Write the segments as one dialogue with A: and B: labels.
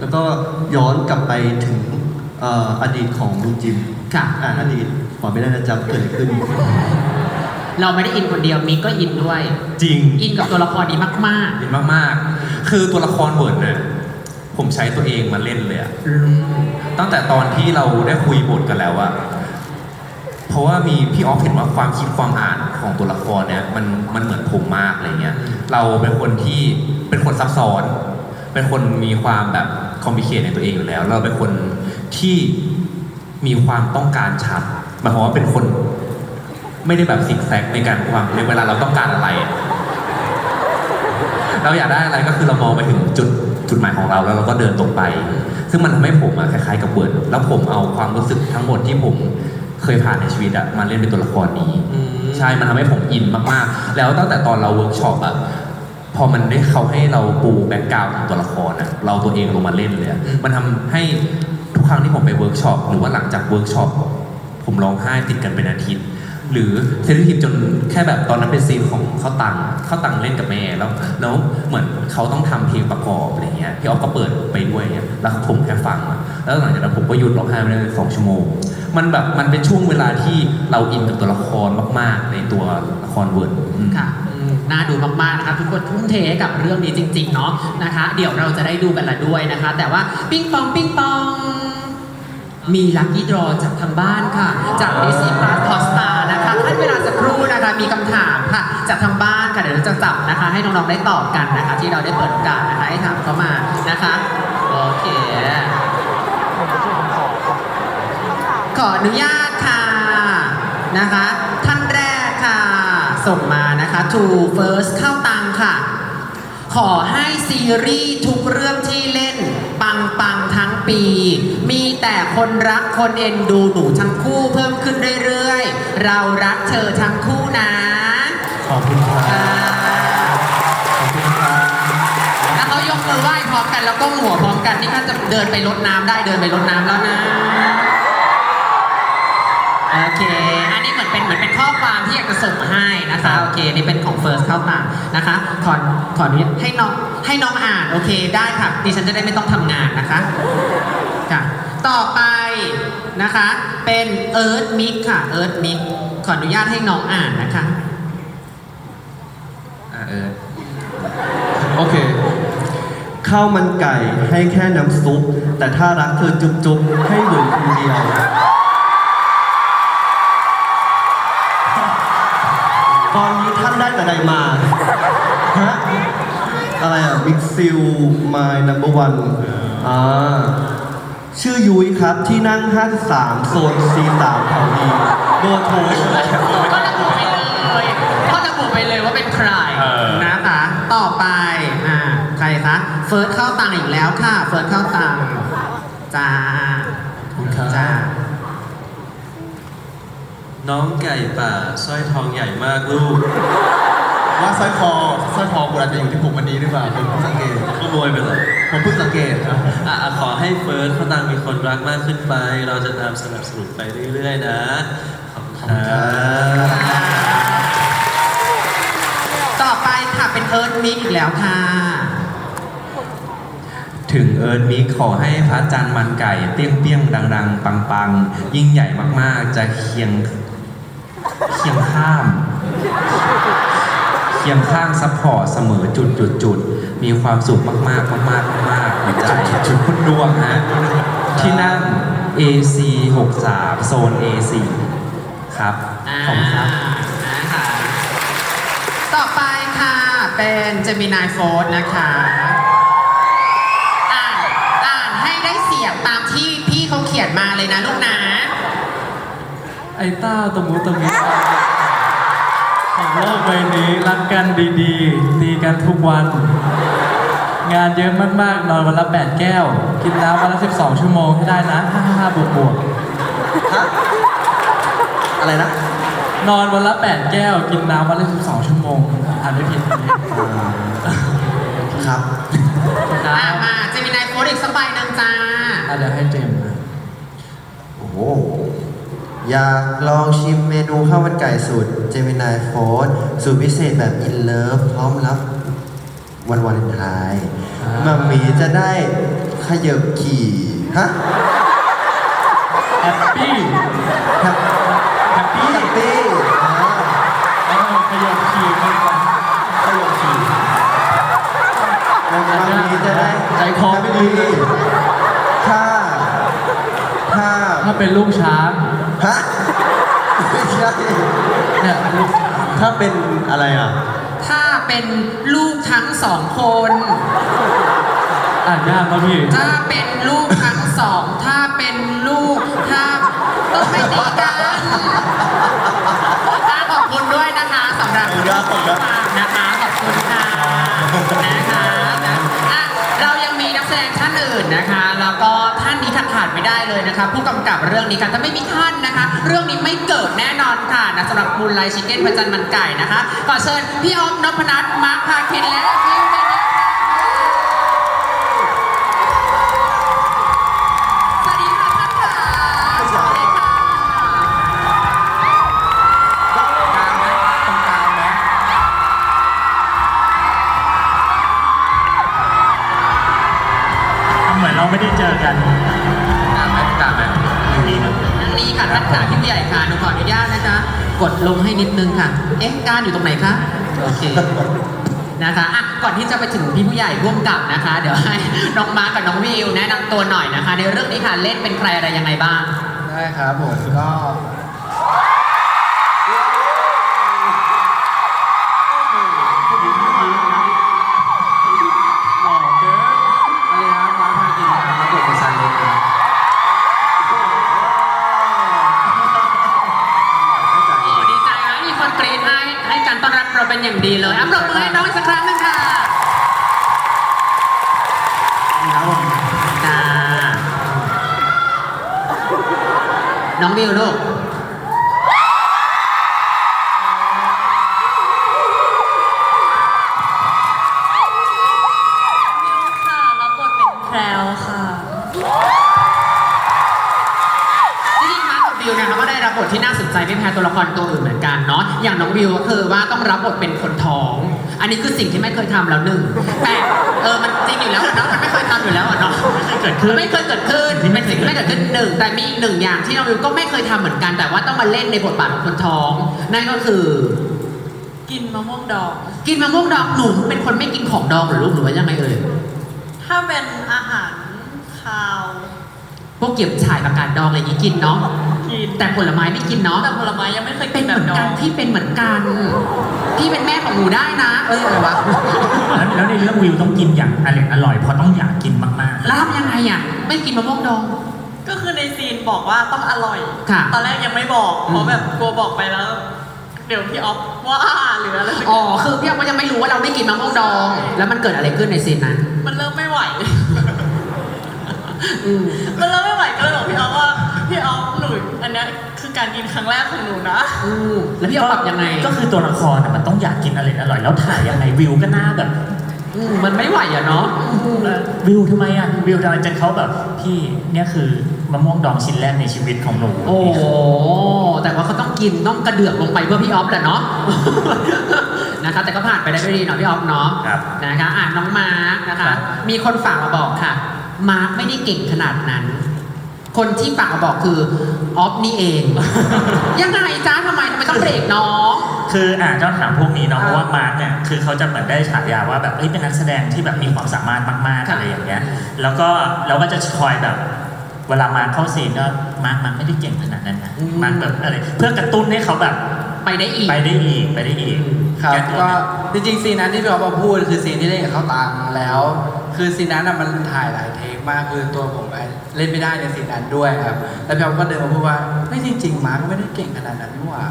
A: แล้วก็ย้อนกลับไปถึงเอ่ออดีตของลุงจิม
B: ค่ะ
A: อ่าอดีตขอไม่ได้นะจ๊ะเกิดอะไรขึ้น
B: เราไม่ได้อินคนเดียวมิกก็อินด้วย
C: จริง
B: อินกับตัวละครนี้มาก
C: ดีมากๆ คือตัวละครเวิร์ดเนี่ยผมใช้ตัวเองมาเล่นเลยอะ
B: ๆอืม
C: ตั้งแต่ตอนที่เราได้คุยบทกันแล้วอะเพราะว่ามีพี่ออฟเห็นว่าความคิดความอ่านของตัวละครเนี่ยมันมันเหมือนผมมากอะไรเงี้ย เราเป็นคนที่เป็นคนซับซ้อน เป็นคนมีความแบบ คอมพลิเคทในตัวเองอยู่แล้ว เราเป็นคนที่มีความต้องการชัดหมายความว่าเป็นคนไม่ได้แบบสิกแซกในการความในเวลาเราต้องการอะไรอะเราอยากได้อะไรก็คือเรามองไปถึงจุดจุดหมายของเราแล้วเราก็เดินตรงไป ซึ่งมันทำให้ผมอะคล้ายๆกับเวิร์ดแล้วผมเอาความรู้สึกทั้งหมดที่ผมเคยผ่านในชีวิตอะมาเล่นเป็นตัวละครนี้ ใช่ มันทำให้ผมอินมากๆ แล้วตั้งแต่ตอนเราเวิร์กช็อปอะ พอมันได้เขาให้เราปูแบ็กกราวด์ของตัวละครอะเราตัวเองลงมาเล่นเลยอะมันทำให้ทุกครั้งที่ผมไปเวิร์กช็อปหรือว่าหลังจากเวิร์กช็อปผมร้องไห้ติดกันเป็นอาทิตย์ หรือเซนซิทีฟจนแค่แบบตอนนั้นเป็นซีนของข้าวตังข้าวตังเล่นกับแม่แล้วแล้วเหมือนเขาต้องทำเพลงประกอบอะไรเงี้ยพี่ออฟก็เปิดไปด้วยเงี้ยแล้วผมแค่ฟังอะแล้วหลังจากนั้นผมก็หยุดร้องไห้ไปเลยสองชั่วโมง มันแบบมันเป็นช่วงเวลาที่เราอินกับตัวละครมากๆ ในตัวละครเวิร์ดอืม
B: ค่ะ น่าดูมากๆนะคะทุกคนทุ่มเทให้กับเรื่องนี้จริงๆเนาะนะคะ เดี๋ยวเราจะได้ดูกันละด้วยนะคะ แต่ว่าปิ้งปองปิ้งปอง มีลัคกี้ดรอจากทางบ้านค่ะ จาก Disney Plus Hotstar นะคะให้เวลาสักครู่นะคะมีคำถามค่ะ จากทางบ้านค่ะเดี๋ยวเราจะจับนะคะ ให้น้องๆได้ตอบกันนะคะ ที่เราได้เปิดโอกาสนะคะให้ถามเข้ามานะคะโอเคขออนุญาตค่ะนะคะ ท่านแรก ส่งมานะคะ to first เข้าตังค่ะ ขอให้ซีรีส์ทุกเรื่องที่เล่น ปังปังๆทั้งปี มีแต่คนรักคนเอ็นดูหนูทั้งคู่เพิ่มขึ้นเรื่อยๆ เรารักเธอทั้งคู่นะ
A: ขอบคุณครับ
B: อ่า
A: ขอบคุณครับ
B: ถ้าเขายกมือไหว้พร้อมกันแล้วก็หัวพร้อมกันนี่ก็จะเดินไปรดน้ำได้เดินไปรดน้ำแล้วนะ โอเค อันนี้ เป็นเหมือนเป็นข้อความที่อยากจะส่งมาให้นะคะโอเคนี่เป็นของ First เข้ามานะคะขอขออนุญาตให้น้องให้น้องอ่านโอเคได้ค่ะดิฉันจะได้ไม่ต้องทำงานนะคะค่ะต่อไปนะคะ เป็น Earth Mix ค่ะ Earth Mix ขออนุญาตให้น้องอ่านนะคะ
C: อะเออ
A: โอเคข้าวมันไก่ให้แค่น้ำซุป แต่ถ้ารักเธอจุ๊บจุ๊บให้เหมือนคนเดียว แต่ใดมาฮะอะไรอะบิ๊กซิล my number one อ่าชื่อยุ้ยครับที่นั่ง 53 โซน C3 แถวดีเบอร์โทรใช่ไหม
B: ก็ระบุไปเลยก็ระบุไปเลยว่าเป็นใคร
C: เออ
B: นะคะ ต่อไปอ่าใครคะเฟิร์สเข้าตังค์อีกแล้วค่ะ เฟิร์สเข้าตังค์จ้าจ้า
D: น้องไก่ป่าสร้อยทองใหญ่มากลูก
E: ว่าสร้อยคอสร้อยคอกูอาจจะอยู่ที่ผมวันนี้หรือเปล่าผมเพิ่งสังเกต
D: ขโมยไปเหรอ
E: ผมเพิ่งสังเกตครับ
D: อะอะขอให้เฟิร์สเขาตังมีคนรักมากขึ้นไป เราจะตามสนับสนุนไปเรื่อยๆนะ ขอบคุณครับ
B: ต่อไปค่ะเป็นเอิร์ธมิกอีกแล้วค่ะ
C: ถึงเอิร์นมิกขอให้พระจันทร์มันไก่เปี้ยงเปี้ยงๆดังๆ ปังๆ ยิ่งใหญ่มากๆ จะเคียงเคียงข้ามเคียงข้างซัพพอร์ตเสมอจุดจุดจุดๆมีความสุขมากๆมากๆมากๆหัวใจจุดคุณดวงฮะที่นั่ง AC 63โซน AC ครับ
B: อ่า
C: ขอบคุณครับ
B: นะคะต่อไปค่ะเป็นเจมินายโฟร์นะคะอ่านอ่านให้ได้เสียงตามที่พี่เขาเขียนมาเลยนะลูกนะ
F: ไอ้เต้าตะมุตะมิของ โลกใบนี้รักกันดีๆ ตีกันทุกวัน งานเยอะมากๆ นอนวันละ8แก้ว กินน้ำวันละ12ชั่วโมงให้ได้นะ55บวกบวก
A: ฮะอะไรนะ
F: ๆนอนวันละ8แก้ว กินน้ำวันละ12ชั่วโมงอ่านไม่ผิด
A: ครับ
F: ครั
B: อะ
F: บ
B: มาเจมินายโฟร์อีกสักใบหนึ่งจ้า
F: อะเดี๋ยวให้เจมส์นะ
G: โอ้โห อยากลองชิมเมนูข้าวมันไก่สูตรเจมินายโฟร์สูตรพิเศษแบบอินเลิฟพร้อมรับวันวาเลนไทน์มัมหมีจะได้ขยับขี่ฮะ
F: แฮปปี้
G: แฮป
F: แฮปปี้
G: แฮปปี้อ่า
F: เออขยับขี่มันก่อน
G: ขยับขี่วันนี้จะได้
F: ใจคอไม่ดี
G: ถ้าถ้า
F: ถ้าเป็นลูกช้าง
G: ฮะไม่ใช่
F: เนี่ยลูก
A: ถ้าเป็นอะไรอะ
B: ถ้าเป็นลูกทั้งสองคน
F: อ่านยากนะพี่
B: ถ้าเป็นลูกทั้งสอง ถ้าเป็นลูก ถ้าต้องไม่ตีกันอะขอบคุณด้วยนะคะสำหรับ
A: ขอบคุณครับขอบคุณครับ
B: นะคะ ขอบคุณค่ะ นะคะนะอะเรายังมีนักแสดงท่านอื่นนะคะ ดไม่ได้เลยนะคะผู้กำกับเรื่องนี้ค่ะถ้าไม่มีท่านนะคะ เรื่องนี้ไม่เกิดแน่นอนค่ะนะสำหรับมูลไลชิคเก้นพระจันทร์มันไก่นะคะขอเชิญพี่ออฟนพนัทมาร์คพาคินและวิ นั่นนี่ค่ะท่านขาพี่ผู้ใหญ่ค่ะหนูขออนุญาตนะคะกดลงให้นิดนึงค่ะ เอ๊ะการอยู่ตรงไหนคะโอเคนะคะอะก่อนที่จะไปถึงพี่ผู้ใหญ่ร่วมกับนะคะ เดี๋ยวให้น้องมาร์กกับน้องวิวแนะนำตัวหน่อยนะคะ ในเรื่องนี้ค่ะเล่นเป็นใครอะไรยังไงบ้าง
E: ได้ครับผมก็
F: เรา
E: เป็น
B: อย่างดีเลยอะปรบมือให้น้องอีกสักครั้งหนึงค่ะ
E: ครับผม
B: จ้าน้องวิวลูก
H: บบท
B: ที่น่าสนใจไม่แพ้ตัวละครตัวอื่นเหมือนกันเนาะอย่างน้องวิวก็คือว่าต้องรับบทเป็นคนท้อง อันนี้คือสิ่งที่ไม่เคยทำแล้วหนึ่งแต่เออมันจริงอยู่แล้วอะเนาะมันไม่เคยทำอยู่แล้วอะเนาะ
F: เกิดขึ้น
B: ไม่เคยเกิดขึ้นเป็นสิ่งที่ไม่เกิดขึ้นหนึ่งแต่มีอีกหนึ่งอย่างที่น้องวิวก็ไม่เคยทำเหมือนกันแต่ว่าต้องมาเล่นในบทบาทของคนท้อง นั่นก็คือ
H: กินมะม่วงดอง
B: กินมะม่วงดองหนูเป็นคนไม่กินของดองหรือลูกหรือว่ายังไงเอ่ย
H: ถ้าเป็นอาหารคาว
B: พวกเก็บฉ่ายประกาศดองอะไรอย่างนี้กินเนาะ
H: กิน
B: แต่ผลไม้ไม่กินเนาะ
H: แต่ผลไม้ยังไม่เคย
B: เป็
H: กิ
B: น
H: น
B: เห
H: แบ
B: มื
H: บ
B: อน
H: ดอ
B: กัน
H: ง
B: พี่เป็นเหมือนกันพี่เป็นแม่ของหนูได้นะ เอ้ยอะไรวะ
I: แล้วแล้วในเรื่องวิวต้องกินอย่างอร่อยอร่อยเพราะต้องอยากกินมาก
B: ลาบยังไงอะไม่กินมะม่วงดอง
H: ก็คือในซีนบอกว่าต้องอร่อย
B: ค่ะ
H: ตอนแรกยังไม่บอกเพ
B: อื
H: ราะ
B: ม
H: แบบกลัวบอกไปแล้ว เดี๋ยวพี่ออฟว่าหรืออะไรสักอ
B: อ๋อย่างคือพี่อ๊อฟก็ยังไม่รู้ว่าเราไม่กินมะม่วงดอง แล้วมันเกิดอะไรขึ้นในซีนนั้น
H: มันเริ่มไม่ไหว
B: อืม
H: มันเริ่มไม่ อันเนี้ยคือการกินครั้งแรกของหนูนะ
B: อืมแล้วพี่อ๊อฟปรับยังไง
I: ก็คือตัวละครน่ะมันต้องอยากกินอร่อยอร่อยแล้วถ่ายยังไงวิวก็น่าแบบ
B: อืมมันไม่ไหวอะเนาะอืม
I: เอ่อวิวทำไมอะวิวทำไมจนเขาแบบพี่เนี่ยคือมะม่วงดองชิ้นแรกในชีวิตของหนู
B: โอ้โหแต่ว่าเขาต้องกินต้องกระเดือกลงไปเพื่อพี่ออฟแหละเนาะ นะคะแต่ก็ผ่านไปได้ด้วยดีเนาะพี่ออฟเนาะ
I: ครับ
B: นะคะอ่านน้องมาร์คนะคะ มีคนฝากมาบอกค่ะ มาร์คไม่ได้เก่งขนาดนั้น คนที่ฝากมาบอกคือออฟนี่เอง ยังไงจ้าทำไมทำไมต้องเบรกน้อง
I: คืออ่าเจ้าถามพวกนี้เนาะ
B: อ่า
I: เพราะว่ามาร์กเนี่ยคือเขาจะเหมือนได้ฉายาว่าแบบเอ้ยเป็นนักแสดงที่แบบมีความสามารถมากๆ
B: ค่ะ
I: อะไรอย่างเงี้ย แล้วก็เราก็จะคอยแบบเวลามาร์คเข้าซีนก็มาร์คมาร์คไม่ได้เก่งขนาดนั้นนะมาร์คแบบอะไรเพื่อกระตุ้นให้เขาแบบ
B: ไปได้อีก
I: ไปได้อีกไปได้อีก
E: ครับ
I: แตัว
E: ก็
I: เนี่ย
E: จริงๆซีนนั้นที่พี่ออฟมาพูดคือซีนที่เล่นกับเขาตังแล้ว คือซีนนั้นน่ะมันถ่ายหลายเทคมากคือตัวผม เล่นไม่ได้ในซีนนั้นด้วยครับ แล้วพี่ออฟก็เดินมาพูดว่าไม่จริงๆมาร์คก็ไม่ได้เก่งขนาดนั้นนี่หว่า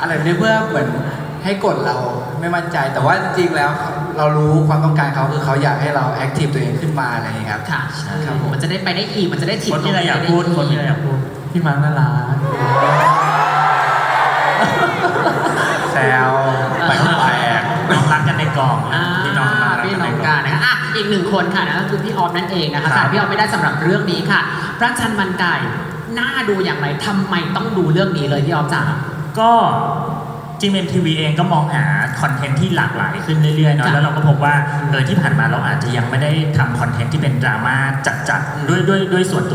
E: อะไรแบบนี้เพื่อเหมือนให้กดเราไม่มั่นใจแต่ว่าจริงๆแล้วเรารู้ความต้องการเขาคือเขาอยากให้เราแอคทีฟตัวเองขึ้นมาอะไรอย่างเงี้ยครับ
B: ค่ะ
E: ครับผม
B: มันจะได้ไปได้อีก มันจะได้ถีบ
I: คนที่เราอยากพูดคนที่เราอยากพูด
F: พี่มาร์คน่ารัก
E: แซว
I: ไปข้างแปลกน้องรั กกันในกอง
B: อ่า
I: พี่น้องรัก
B: พี่
I: กัน
B: น้
I: ใน
B: อง
I: ก
B: กั
I: อนง
B: นะคะอะอีกหนึ่งคนค่ะนะก็คือพี่ออฟนั่นเองนะคะ
I: ครั
B: ค่ะ
I: บ
B: พี่ออฟไม่ได้สำหรับเรื่องนี้ค่ะ พระจันทร์มันไก่น่าดูอย่างไรทำไมต้องดูเรื่องนี้เลยพี่ออฟจ๋า
I: ก็จีเอ็มทีวีเองก็มองหาคอนเทนต์ที่หลากหลายขึ้นเรื่อยๆเนาะ
B: ค่ะ
I: แล้วเราก็พบว่าเออที่ผ่านมาเราอาจจะยังไม่ได้ทำคอนเทนต์ที่เป็นดราม่าจัดๆด้วยด้วยด้วยส่วนตัว